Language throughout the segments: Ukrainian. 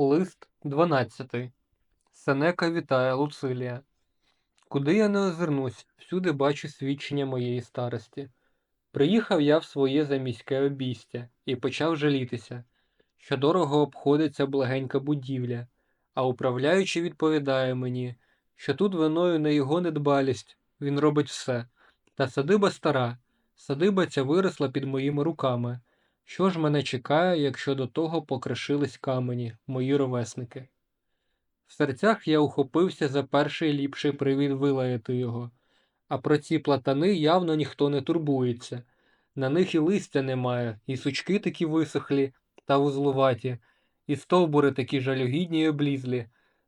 Лист 12. Сенека вітає Луцилія. Куди я не озирнусь, всюди бачу свідчення моєї старості. Приїхав я в своє заміське обійстя і почав жалітися, що дорого обходиться благенька будівля, а управляючий відповідає мені, що тут виною не його недбалість, він робить все. Та садиба стара, садиба ця виросла під моїми руками. Що ж мене чекає, якщо до того покришились камені, мої ровесники? В серцях я ухопився за перший ліпший привід вилаяти його, а про ці платани явно ніхто не турбується. На них і листя немає, і сучки такі висохлі та вузлуваті, і стовбури такі жалюгідні й облізлі.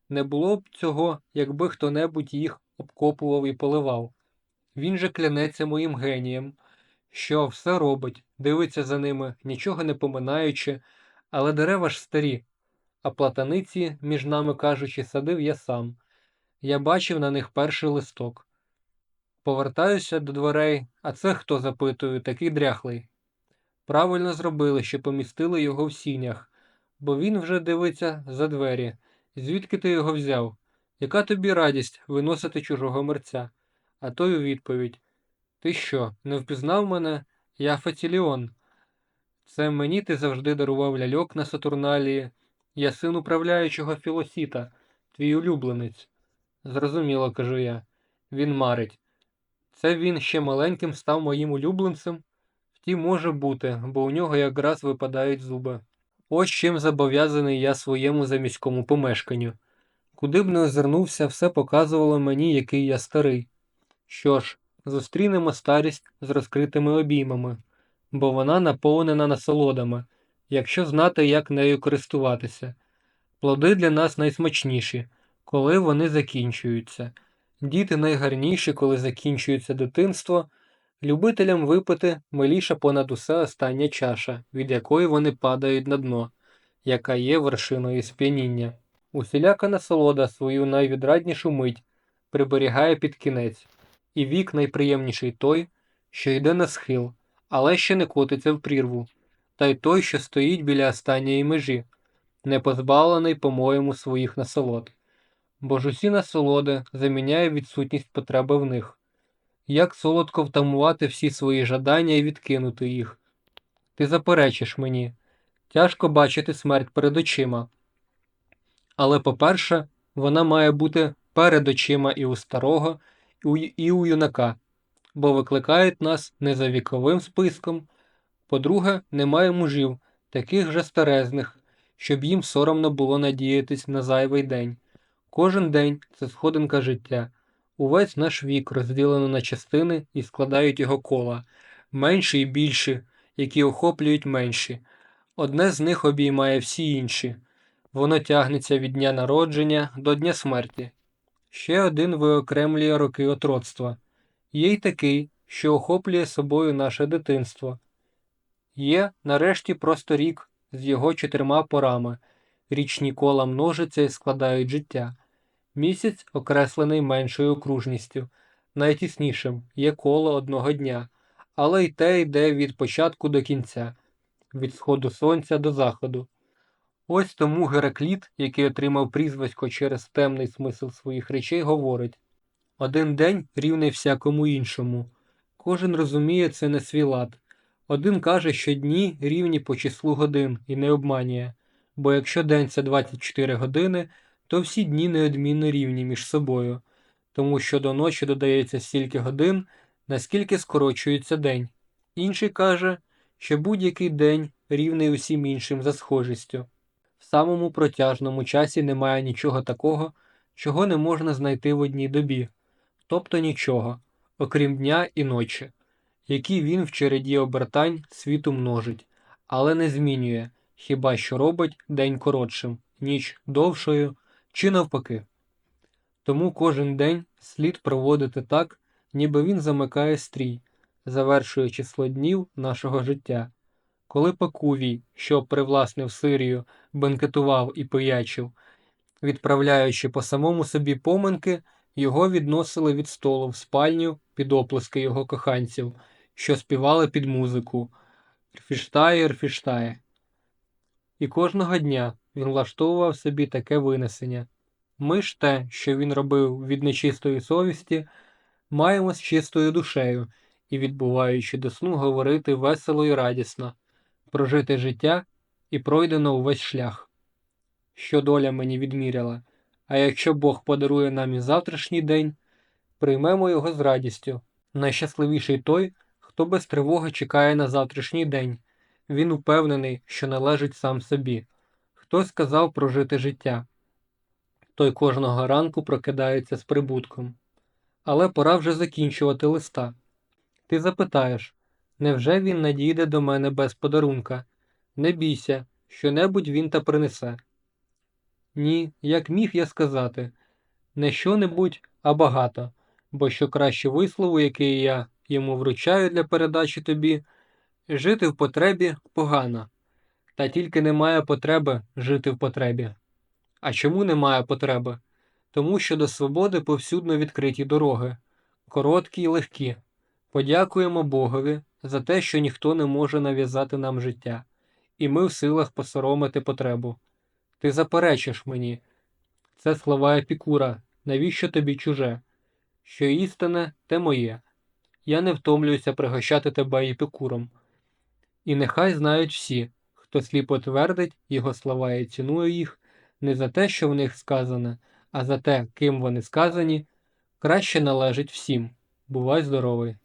Не було б цього, якби хто-небудь їх обкопував і поливав. Він же клянеться моїм генієм, що все робить, дивиться за ними, нічого не поминаючи, але дерева ж старі, а платаниці, між нами кажучи, садив я сам. Я бачив на них перший листок. Повертаюся до дверей, а це хто запитую, такий дряхлий. Правильно зробили, що помістили його в сінях, бо він вже дивиться за двері. Звідки ти його взяв? Яка тобі радість виносити чужого мерця? А той у відповідь Ти що, не впізнав мене? Я Фатіліон. Це мені ти завжди дарував ляльок на Сатурналії. Я син управляючого Філосіта, твій улюбленець. Зрозуміло, кажу я. Він марить. Це він ще маленьким став моїм улюбленцем? Втім, може бути, бо у нього якраз випадають зуби. Ось чим зобов'язаний я своєму заміському помешканню. Куди б не озирнувся, все показувало мені, який я старий. Що ж, зустрінемо старість з розкритими обіймами, бо вона наповнена насолодами, якщо знати, як нею користуватися. Плоди для нас найсмачніші, коли вони закінчуються. Діти найгарніші, коли закінчується дитинство. Любителям випити миліша понад усе остання чаша, від якої вони падають на дно, яка є вершиною сп'яніння. Усіляка насолода свою найвідраднішу мить приберігає під кінець, і вік найприємніший той, що йде на схил, але ще не котиться в прірву, та й той, що стоїть біля останньої межі, не позбавлений, по-моєму, своїх насолод. Бо ж усі насолоди заміняє відсутність потреби в них. Як солодко втамувати всі свої жадання і відкинути їх. Ти заперечиш мені, тяжко бачити смерть перед очима. Але, по-перше, вона має бути перед очима і у старого, і у, юнака, бо викликають нас не за віковим списком. По-друге, немає мужів, таких же старезних, щоб їм соромно було надіятись на зайвий день. Кожен день це сходинка життя. Увесь наш вік розділено на частини і складають його кола, менші і більші, які охоплюють менші. Одне з них обіймає всі інші. Воно тягнеться від дня народження до дня смерті. Ще один виокремлює роки отроцтва. Є й такий, що охоплює собою наше дитинство. Є, нарешті, просто рік з його чотирма порами. Річні кола множаться і складають життя. Місяць окреслений меншою окружністю, найтіснішим є коло одного дня, але й те йде від початку до кінця, від сходу сонця до заходу. Ось тому Геракліт, який отримав прізвисько через темний смисл своїх речей, говорить один день рівний всякому іншому. Кожен розуміє це на свій лад. Один каже, що дні рівні по числу годин і не обманює, бо якщо день це 24 години, то всі дні неодмінно рівні між собою, тому що до ночі додається стільки годин, наскільки скорочується день. Інший каже, що будь-який день рівний усім іншим за схожістю. В самому протяжному часі немає нічого такого, чого не можна знайти в одній добі, тобто нічого, окрім дня і ночі, які він в череді обертань світу множить, але не змінює, хіба що робить день коротшим, ніч довшою чи навпаки. Тому кожен день слід проводити так, ніби він замикає стрій, завершує число днів нашого життя. Коли Пакувій, що привласнив Сирію, бенкетував і пиячив, відправляючи по самому собі поминки, його відносили від столу в спальню під оплески його коханців, що співали під музику Рфіштає, рфіштає. І кожного дня, він влаштовував собі таке винесення. Ми ж те, що він робив від нечистої совісті, маємо з чистою душею і, відбуваючи до сну, говорити весело і радісно, прожити життя і пройдено увесь шлях. Що доля мені відміряла, а якщо Бог подарує нам і завтрашній день, приймемо його з радістю. Найщасливіший той, хто без тривоги чекає на завтрашній день. Він упевнений, що належить сам собі. Хтось сказав прожити життя. Той кожного ранку прокидається з прибутком. Але пора вже закінчувати листа. Ти запитаєш, невже він надійде до мене без подарунка? Не бійся, що-небудь він та принесе. Ні, як міг я сказати, не що-небудь, а багато, бо що краще вислову, який я йому вручаю для передачі тобі, жити в потребі погано, та тільки немає потреби жити в потребі. А чому немає потреби? Тому що до свободи повсюдно відкриті дороги, короткі й легкі. Подякуємо Богові за те, що ніхто не може нав'язати нам життя, і ми в силах посоромити потребу. Ти заперечиш мені. Це слова Епікура, навіщо тобі чуже? Що істине, те моє. Я не втомлююся пригощати тебе епікуром. І нехай знають всі, хто сліпо твердить його слова і цінує їх, не за те, що в них сказане, а за те, ким вони сказані, краще належить всім. Бувай здоровий!